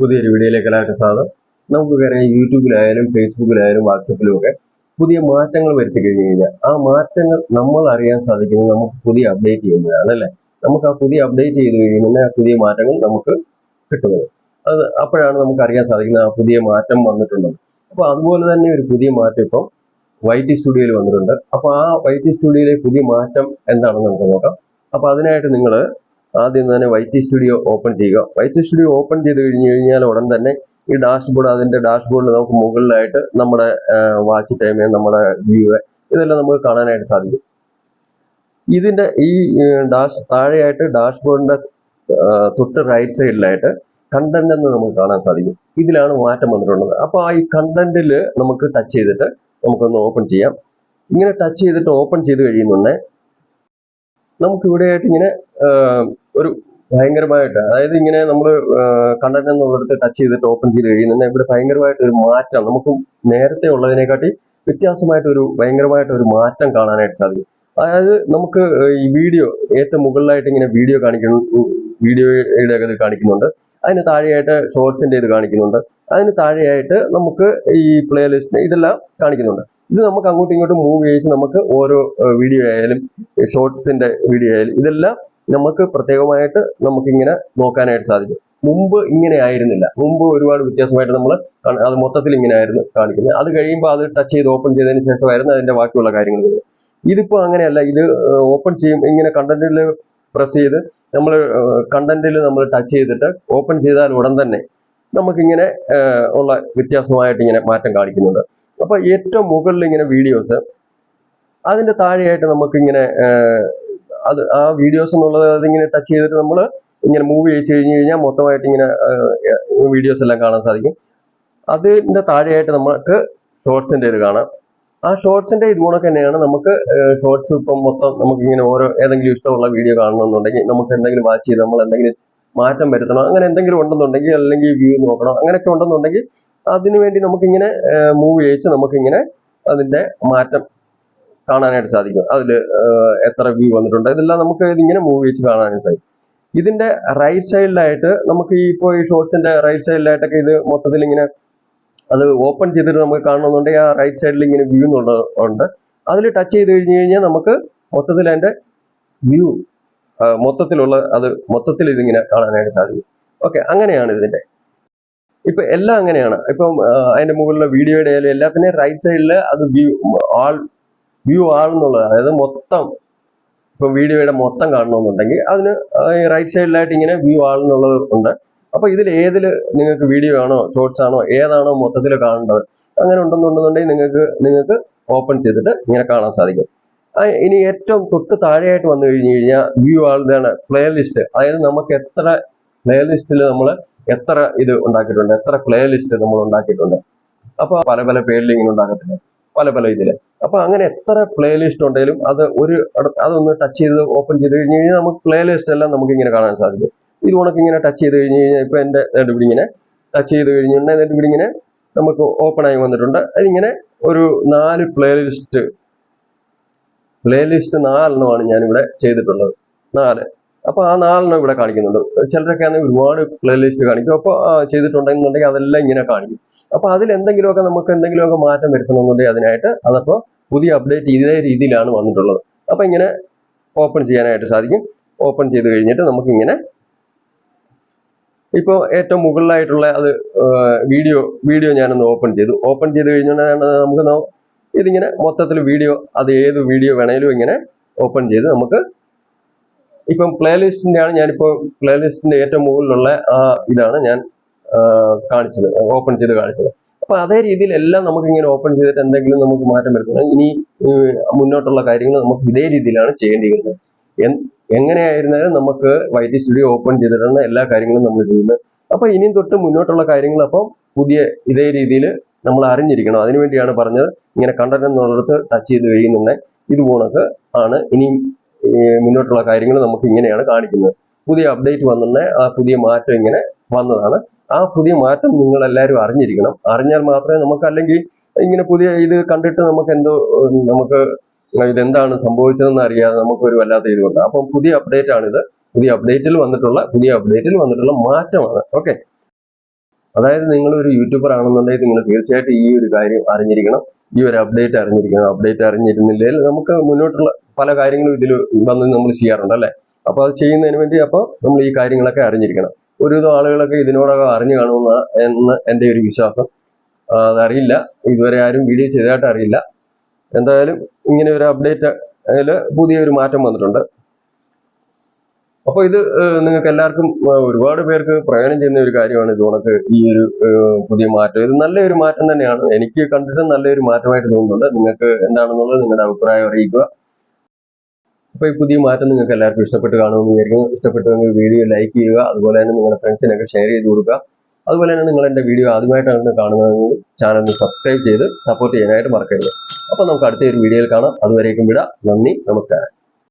പുതിയൊരു വീഡിയോയിലേക്ക് എല്ലാവർക്കും സ്വാഗതം. നമുക്കറിയാം യൂട്യൂബിലായാലും ഫേസ്ബുക്കിലായാലും വാട്സപ്പിലും ഒക്കെ പുതിയ മാറ്റങ്ങൾ വരുത്തി കഴിഞ്ഞു കഴിഞ്ഞാൽ ആ മാറ്റങ്ങൾ നമ്മൾ അറിയാൻ സാധിക്കുന്നത് നമുക്ക് പുതിയ അപ്ഡേറ്റ് ചെയ്യുമ്പോഴാണ് അല്ലേ? നമുക്ക് ആ പുതിയ അപ്ഡേറ്റ് ചെയ്ത് കഴിയുമ്പോൾ ആ പുതിയ മാറ്റങ്ങൾ നമുക്ക് കിട്ടുന്നത്. അത് അപ്പോഴാണ് നമുക്ക് അറിയാൻ സാധിക്കുന്നത് ആ പുതിയ മാറ്റം വന്നിട്ടുണ്ടെന്ന് അപ്പോൾ അതുപോലെ തന്നെ ഒരു പുതിയ മാറ്റം ഇപ്പം വൈ ടി സ്റ്റുഡിയോയിൽ വന്നിട്ടുണ്ട്. അപ്പോൾ ആ വൈ ടി സ്റ്റുഡിയോയിലെ പുതിയ മാറ്റം എന്താണെന്ന് നമുക്ക് നോക്കാം. അപ്പോൾ അതിനായിട്ട് നിങ്ങൾ ആദ്യം തന്നെ വൈ ടി സ്റ്റുഡിയോ ഓപ്പൺ ചെയ്യുക. വൈ ടി സ്റ്റുഡിയോ ഓപ്പൺ ചെയ്ത് കഴിഞ്ഞു കഴിഞ്ഞാൽ ഉടൻ തന്നെ ഈ ഡാഷ്ബോർഡ് അതിന്റെ ഡാഷ്ബോർഡിൽ നമുക്ക് മുകളിലായിട്ട് നമ്മുടെ വാച്ച് ടൈം നമ്മുടെ വ്യൂ ഇതെല്ലാം നമുക്ക് കാണാനായിട്ട് സാധിക്കും. ഇതിന്റെ ഈ ഡാഷ് താഴെയായിട്ട് ഡാഷ്ബോർഡിന്റെ തൊട്ട് റൈറ്റ് സൈഡിലായിട്ട് കണ്ടന്റ് എന്ന് നമുക്ക് കാണാൻ സാധിക്കും. ഇതിലാണ് മാറ്റം വന്നിട്ടുള്ളത്. അപ്പോൾ ആ ഈ കണ്ടന്റിൽ നമുക്ക് ടച്ച് ചെയ്തിട്ട് നമുക്കൊന്ന് ഓപ്പൺ ചെയ്യാം. ഇങ്ങനെ ടച്ച് ചെയ്തിട്ട് ഓപ്പൺ ചെയ്ത് കഴിയുന്നുണ്ടേ നമുക്ക് ഇവിടെയായിട്ട് ഇങ്ങനെ ഒരു ഭയങ്കരമായിട്ട് അതായത് ഇങ്ങനെ നമ്മൾ കണ്ടന്റ് എന്നുള്ളിടത്ത് ടച്ച് ചെയ്തിട്ട് ഓപ്പൺ ചെയ്ത് കഴിയുന്ന ഇവിടെ ഭയങ്കരമായിട്ട് ഒരു മാറ്റം നമുക്ക് നേരത്തെ ഉള്ളതിനെക്കാട്ടി വ്യത്യാസമായിട്ട് ഒരു ഭയങ്കരമായിട്ട് ഒരു മാറ്റം കാണാനായിട്ട് സാധിക്കും. അതായത് നമുക്ക് ഈ വീഡിയോ ഏറ്റവും മുകളിലായിട്ട് ഇങ്ങനെ വീഡിയോ കാണിക്കുന്നു വീഡിയോയുടെ ഇത് കാണിക്കുന്നുണ്ട്. അതിന് താഴെയായിട്ട് ഷോർട്സിന്റെ ഇത് കാണിക്കുന്നുണ്ട്. അതിന് താഴെയായിട്ട് നമുക്ക് ഈ പ്ലേലിസ്റ്റ് ഇതെല്ലാം കാണിക്കുന്നുണ്ട്. ഇത് നമുക്ക് അങ്ങോട്ടും ഇങ്ങോട്ടും മൂവ് ചെയ്ത് നമുക്ക് ഓരോ വീഡിയോ ആയാലും ഷോർട്സിന്റെ വീഡിയോ ആയാലും ഇതെല്ലാം നമുക്ക് പ്രത്യേകമായിട്ട് നമുക്കിങ്ങനെ നോക്കാനായിട്ട് സാധിക്കും. മുമ്പ് ഇങ്ങനെ ആയിരുന്നില്ല. മുമ്പ് ഒരുപാട് വ്യത്യാസമായിട്ട് നമ്മൾ അത് മൊത്തത്തിൽ ഇങ്ങനെ ആയിരുന്നു കാണിക്കുന്നത്. അത് കഴിയുമ്പോൾ അത് ടച്ച് ചെയ്ത് ഓപ്പൺ ചെയ്തതിന് ശേഷമായിരുന്നു അതിന്റെ ബാക്കിയുള്ള കാര്യങ്ങൾ വരുന്നത് ഇതിപ്പോൾ അങ്ങനെയല്ല. ഇത് ഓപ്പൺ ചെയ്യും. ഇങ്ങനെ കണ്ടന്റിൽ പ്രസ് ചെയ്ത് നമ്മൾ കണ്ടന്റിൽ നമ്മൾ ടച്ച് ചെയ്തിട്ട് ഓപ്പൺ ചെയ്താൽ ഉടൻ തന്നെ നമുക്കിങ്ങനെ ഉള്ള വ്യത്യാസമായിട്ട് ഇങ്ങനെ മാറ്റം കാണിക്കുന്നുണ്ട്. അപ്പൊ ഏറ്റവും മുകളിൽ ഇങ്ങനെ വീഡിയോസ് അതിന്റെ താഴെയായിട്ട് നമുക്കിങ്ങനെ അത് ആ വീഡിയോസ് എന്നുള്ളത് അതിങ്ങനെ ടച്ച് ചെയ്തിട്ട് നമ്മൾ ഇങ്ങനെ മൂവ് ചെയ്ത് കഴിഞ്ഞ് കഴിഞ്ഞാൽ മൊത്തമായിട്ട് ഇങ്ങനെ വീഡിയോസ് എല്ലാം കാണാൻ സാധിക്കും. അതിന്റെ താഴെയായിട്ട് നമുക്ക് ഷോർട്സിന്റെ ഇത് കാണാം. ആ ഷോർട്സിന്റെ ഇത് കണക്ക് തന്നെയാണ് നമുക്ക് ഷോർട്സ് ഇപ്പം മൊത്തം നമുക്ക് ഇങ്ങനെ ഓരോ ഏതെങ്കിലും ഇഷ്ടമുള്ള വീഡിയോ കാണണമെന്നുണ്ടെങ്കിൽ നമുക്ക് എന്തെങ്കിലും വാച്ച് ചെയ്ത് നമ്മൾ എന്തെങ്കിലും മാറ്റം വരുത്തണം അങ്ങനെ എന്തെങ്കിലും ഉണ്ടെന്നുണ്ടെങ്കിൽ അല്ലെങ്കിൽ വ്യൂ നോക്കണം അങ്ങനെയൊക്കെ ഉണ്ടെന്നുണ്ടെങ്കിൽ അതിനുവേണ്ടി നമുക്കിങ്ങനെ മൂവ് ചെയ്യിച്ച് നമുക്കിങ്ങനെ അതിന്റെ മാറ്റം കാണാനായിട്ട് സാധിക്കും. അതിൽ എത്ര വ്യൂ വന്നിട്ടുണ്ട്. ഇതെല്ലാം നമുക്ക് ഇതിങ്ങനെ മൂവ് വെച്ച് കാണാനായിട്ട് സാധിക്കും. ഇതിന്റെ റൈറ്റ് സൈഡിലായിട്ട് നമുക്ക് ഈ ഇപ്പോൾ ഈ ഷോർട്സിന്റെ റൈറ്റ് സൈഡിലായിട്ടൊക്കെ ഇത് മൊത്തത്തിൽ ഇങ്ങനെ അത് ഓപ്പൺ ചെയ്തിട്ട് നമുക്ക് കാണണമെന്നുണ്ടെങ്കിൽ ആ റൈറ്റ് സൈഡിൽ ഇങ്ങനെ വ്യൂ എന്നുള്ളത് ഉണ്ട്. അതിൽ ടച്ച് ചെയ്ത് കഴിഞ്ഞ് കഴിഞ്ഞാൽ നമുക്ക് മൊത്തത്തിൽ അതിന്റെ വ്യൂ മൊത്തത്തിലുള്ള അത് മൊത്തത്തിൽ ഇതിങ്ങനെ കാണാനായിട്ട് സാധിക്കും. ഓക്കെ അങ്ങനെയാണ് ഇതിന്റെ. ഇപ്പൊ എല്ലാം അങ്ങനെയാണ്. ഇപ്പം അതിന്റെ മുകളിലെ വീഡിയോയുടെ ആയാലും എല്ലാത്തിനെയും റൈറ്റ് സൈഡിൽ അത് വ്യൂ ആൾ വ്യൂ ആണെന്നുള്ളത് അതായത് മൊത്തം ഇപ്പം വീഡിയോയുടെ മൊത്തം കാണണമെന്നുണ്ടെങ്കിൽ അതിന് റൈറ്റ് സൈഡിലായിട്ട് ഇങ്ങനെ വ്യൂ ആണെന്നുള്ളത് ഉണ്ട്. അപ്പോൾ ഇതിൽ ഏതിൽ നിങ്ങൾക്ക് വീഡിയോ ആണോ ഷോർട്സ് ആണോ ഏതാണോ മൊത്തത്തിൽ കാണേണ്ടത് അങ്ങനെ ഉണ്ടെന്നുണ്ടെന്നുണ്ടെങ്കിൽ നിങ്ങൾക്ക് നിങ്ങൾക്ക് ഓപ്പൺ ചെയ്തിട്ട് ഇങ്ങനെ കാണാൻ സാധിക്കും. ഇനി ഏറ്റവും തൊട്ട് താഴെയായിട്ട് വന്നു കഴിഞ്ഞു കഴിഞ്ഞാൽ വ്യൂ ആളുതാണ് പ്ലേ ലിസ്റ്റ് അതായത് നമുക്ക് എത്ര പ്ലേ ലിസ്റ്റിൽ നമ്മൾ എത്ര ഇത് ഉണ്ടാക്കിയിട്ടുണ്ട് എത്ര പ്ലേ ലിസ്റ്റ് നമ്മൾ ഉണ്ടാക്കിയിട്ടുണ്ട്. അപ്പോൾ പല പല പേരിൽ ഇങ്ങനെ ഉണ്ടാക്കത്തില്ല? പല പല ഇതിൽ. അപ്പൊ അങ്ങനെ എത്ര പ്ലേലിസ്റ്റ് ഉണ്ടെങ്കിലും അത് ഒരു അതൊന്ന് ടച്ച് ചെയ്ത് ഓപ്പൺ ചെയ്ത് കഴിഞ്ഞ് കഴിഞ്ഞാൽ നമുക്ക് പ്ലേലിസ്റ്റ് എല്ലാം നമുക്ക് ഇങ്ങനെ കാണാൻ സാധിക്കും. ഇത് ഉണക്ക് ഇങ്ങനെ ടച്ച് ചെയ്ത് കഴിഞ്ഞ് കഴിഞ്ഞാൽ ഇപ്പൊ എന്റെ ഇവിടെ ഇങ്ങനെ ടച്ച് ചെയ്ത് കഴിഞ്ഞിട്ടുണ്ടെങ്കിൽ എന്നിട്ട് ഇവിടെ ഇങ്ങനെ നമുക്ക് ഓപ്പൺ ആയി വന്നിട്ടുണ്ട്. അതിങ്ങനെ ഒരു നാല് പ്ലേലിസ്റ്റ് പ്ലേലിസ്റ്റ് പ്ലേ ലിസ്റ്റ് നാലെണ്ണമാണ് ഞാനിവിടെ ചെയ്തിട്ടുള്ളത്. നാല്. അപ്പൊ ആ നാലെണ്ണം ഇവിടെ കാണിക്കുന്നുണ്ട്. ചിലരൊക്കെ ആണെങ്കിൽ ഒരുപാട് പ്ലേ ലിസ്റ്റ് കാണിക്കും അപ്പോൾ ചെയ്തിട്ടുണ്ടെന്നുണ്ടെങ്കിൽ അതെല്ലാം ഇങ്ങനെ കാണിക്കും. അപ്പൊ അതിൽ എന്തെങ്കിലുമൊക്കെ നമുക്ക് എന്തെങ്കിലുമൊക്കെ മാറ്റം വരുത്തണമെന്നുണ്ടെങ്കിൽ അതിനായിട്ട് അതപ്പോൾ പുതിയ അപ്ഡേറ്റ് ഇതേ രീതിയിലാണ് വന്നിട്ടുള്ളത്. അപ്പൊ ഇങ്ങനെ ഓപ്പൺ ചെയ്യാനായിട്ട് സാധിക്കും. ഓപ്പൺ ചെയ്ത് കഴിഞ്ഞിട്ട് നമുക്കിങ്ങനെ ഇപ്പോൾ ഏറ്റവും മുകളിലായിട്ടുള്ള അത് വീഡിയോ വീഡിയോ ഞാനൊന്ന് ഓപ്പൺ ചെയ്തു. ഓപ്പൺ ചെയ്ത് കഴിഞ്ഞാൽ നമുക്ക് ഇതിങ്ങനെ മൊത്തത്തിൽ വീഡിയോ അത് ഏത് വീഡിയോ വേണേലും ഇങ്ങനെ ഓപ്പൺ ചെയ്ത് നമുക്ക് ഇപ്പം പ്ലേലിസ്റ്റിന്റെ ആണ് ഞാനിപ്പോൾ പ്ലേലിസ്റ്റിന്റെ ഏറ്റവും മുകളിലുള്ള ആ ഇതാണ് ഞാൻ കാണിച്ചത് ഓപ്പൺ ചെയ്ത് കാണിച്ചത്. അപ്പൊ അതേ രീതിയിൽ എല്ലാം നമുക്ക് ഇങ്ങനെ ഓപ്പൺ ചെയ്തിട്ട് എന്തെങ്കിലും നമുക്ക് മാറ്റം വരുത്തണം. ഇനി മുന്നോട്ടുള്ള കാര്യങ്ങൾ നമുക്ക് ഇതേ രീതിയിലാണ് ചെയ്യേണ്ടിയിരുന്നത് എങ്ങനെയായിരുന്നാലും നമുക്ക് വൈറ്റി സ്റ്റുഡിയോ ഓപ്പൺ ചെയ്തിട്ടാണ് എല്ലാ കാര്യങ്ങളും നമ്മൾ ചെയ്യുന്നത് അപ്പൊ ഇനിയും തൊട്ട് മുന്നോട്ടുള്ള കാര്യങ്ങൾ അപ്പം പുതിയ ഇതേ രീതിയിൽ നമ്മൾ അറിഞ്ഞിരിക്കണം. അതിനുവേണ്ടിയാണ് പറഞ്ഞത്. ഇങ്ങനെ കണ്ടന്റ് എന്നുള്ളിടത്ത് ടച്ച് ചെയ്ത് കഴിയുന്നുണ്ടെങ്കിൽ ഇത് പോണക്ക് ആണ്. ഇനിയും മുന്നോട്ടുള്ള കാര്യങ്ങൾ നമുക്ക് ഇങ്ങനെയാണ് കാണിക്കുന്നത്. പുതിയ അപ്ഡേറ്റ് വന്നിട്ടുണ്ടെ ആ പുതിയ മാറ്റം ഇങ്ങനെ വന്നതാണ്. ആ പുതിയ മാറ്റം നിങ്ങൾ എല്ലാവരും അറിഞ്ഞിരിക്കണം. അറിഞ്ഞാൽ മാത്രമേ നമുക്ക് അല്ലെങ്കിൽ ഇങ്ങനെ പുതിയ ഇത് കണ്ടിട്ട് നമുക്ക് എന്തോ നമുക്ക് ഇതെന്താണ് സംഭവിച്ചതെന്ന് അറിയാതെ നമുക്കൊരു വല്ലാത്ത ഇതുണ്ട് അപ്പം പുതിയ അപ്ഡേറ്റ് ആണിത്. പുതിയ അപ്ഡേറ്റിൽ വന്നിട്ടുള്ള പുതിയ അപ്ഡേറ്റിൽ വന്നിട്ടുള്ള മാറ്റമാണ്. ഓക്കെ അതായത് നിങ്ങൾ ഒരു യൂട്യൂബർ ആണെന്നുണ്ടെങ്കിൽ നിങ്ങൾ തീർച്ചയായിട്ടും ഈ ഒരു കാര്യം അറിഞ്ഞിരിക്കണം. ഈ ഒരു അപ്ഡേറ്റ് അറിഞ്ഞിരിക്കണം. അപ്ഡേറ്റ് അറിഞ്ഞിരുന്നില്ലെങ്കിൽ നമുക്ക് മുന്നോട്ടുള്ള പല കാര്യങ്ങളും ഇതിൽ വന്ന് നമ്മൾ ചെയ്യാറുണ്ട് അല്ലേ? അപ്പോൾ അത് ചെയ്യുന്നതിന് വേണ്ടി അപ്പോൾ നമ്മൾ ഈ കാര്യങ്ങളൊക്കെ അറിഞ്ഞിരിക്കണം. ഒരുവിധം ആളുകളൊക്കെ ഇതിനോടകം അറിഞ്ഞു കാണുമെന്ന എന്ന് എന്റെ ഒരു വിശ്വാസം. അതറിയില്ല ഇതുവരെ ആരും വീഡിയോ ചെയ്തതായിട്ട് അറിയില്ല. എന്തായാലും ഇങ്ങനെ ഒരു അപ്ഡേറ്റ് അതിൽ പുതിയൊരു മാറ്റം വന്നിട്ടുണ്ട്. അപ്പോൾ ഇത് നിങ്ങൾക്ക് എല്ലാവർക്കും ഒരുപാട് പേർക്ക് പ്രയോജനം ചെയ്യുന്ന ഒരു കാര്യമാണ് ഇത് ഉണക്ക് ഈ ഒരു പുതിയ മാറ്റം. ഇത് നല്ലൊരു മാറ്റം തന്നെയാണ്. എനിക്ക് കണ്ടിട്ട് നല്ലൊരു മാറ്റമായിട്ട് തോന്നുന്നുണ്ട്. നിങ്ങൾക്ക് എന്താണെന്നുള്ളത് നിങ്ങളുടെ അഭിപ്രായം അറിയിക്കുക. അപ്പോൾ ഈ പുതിയ മാറ്റം നിങ്ങൾക്ക് എല്ലാവർക്കും ഇഷ്ടപ്പെട്ട് കാണുമെന്ന് വിചാരിക്കും ഇഷ്ടപ്പെട്ടുവെങ്കിൽ വീഡിയോ ലൈക്ക് ചെയ്യുക അതുപോലെ തന്നെ നിങ്ങളുടെ ഫ്രണ്ട്സിനൊക്കെ ഷെയർ ചെയ്ത് കൊടുക്കുക. അതുപോലെ തന്നെ നിങ്ങൾ എന്റെ വീഡിയോ ആദ്യമായിട്ടാണ് കാണുന്നതെങ്കിൽ ചാനൽ സബ്സ്ക്രൈബ് ചെയ്ത് സപ്പോർട്ട് ചെയ്യാനായിട്ട് മറക്കരുത്. അപ്പോൾ നമുക്ക് അടുത്ത ഒരു വീഡിയോയിൽ കാണാം. അതുവരേക്കും വിടാം. നന്ദി നമസ്കാരം.